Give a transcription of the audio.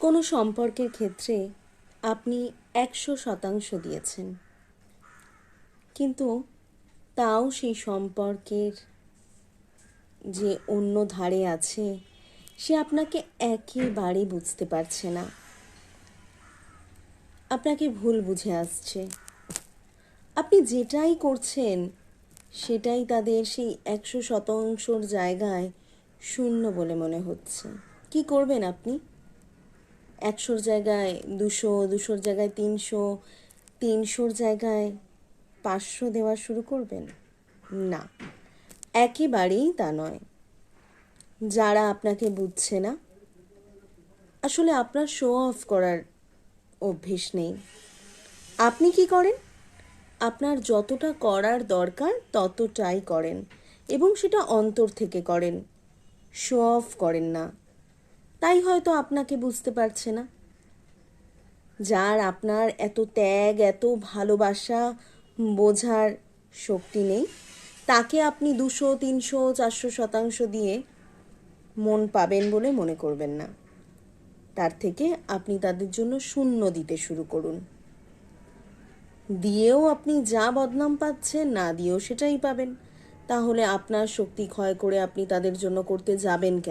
কোনো সম্পর্কের ক্ষেত্রে আপনি একশো শতাংশ দিয়েছেন। কিন্তু তাও সেই সম্পর্কের যে অন্য ধারে আছে, সে আপনাকে একেবারে বুঝতে পারছে না। আপনাকে ভুল বুঝে আসছে। আপনি যেটাই করছেন, সেটাই তাদের সেই একশো শতাংশর জায়গায় শূন্য বলে মনে হচ্ছে। কি করবেন আপনি? একশোর জায়গায় দুশো, দুশোর জায়গায় তিনশো, তিনশোর জায়গায় পাঁচশো দেওয়া শুরু করবেন? না। একেবারেই তা নয়। যারা আপনাকে বুঝছে না, আসলে আপনার শো অফ করার অভ্যেস নেই। আপনি কি করেন? আপনার যতটা করার দরকার ততটাই করেন এবং সেটা অন্তর থেকে করেন। শো অফ করেন না। তাই হয়তো আপনাকে বুঝতে পারছে না। যার আপনার এত ত্যাগ, এত ভালোবাসা বোঝার শক্তি নেই, তাকে আপনি দুশো, তিনশো, চারশো শতাংশ দিয়ে মন পাবেন বলে মনে করবেন না। তার থেকে আপনি তাদের জন্য শূন্য দিতে শুরু করুন। দিয়েও আপনি যা বদনাম পাচ্ছেন, না দিয়েও সেটাই পাবেন। তাহলে আপনার শক্তি ক্ষয় করে আপনি তাদের জন্য করতে যাবেন কেন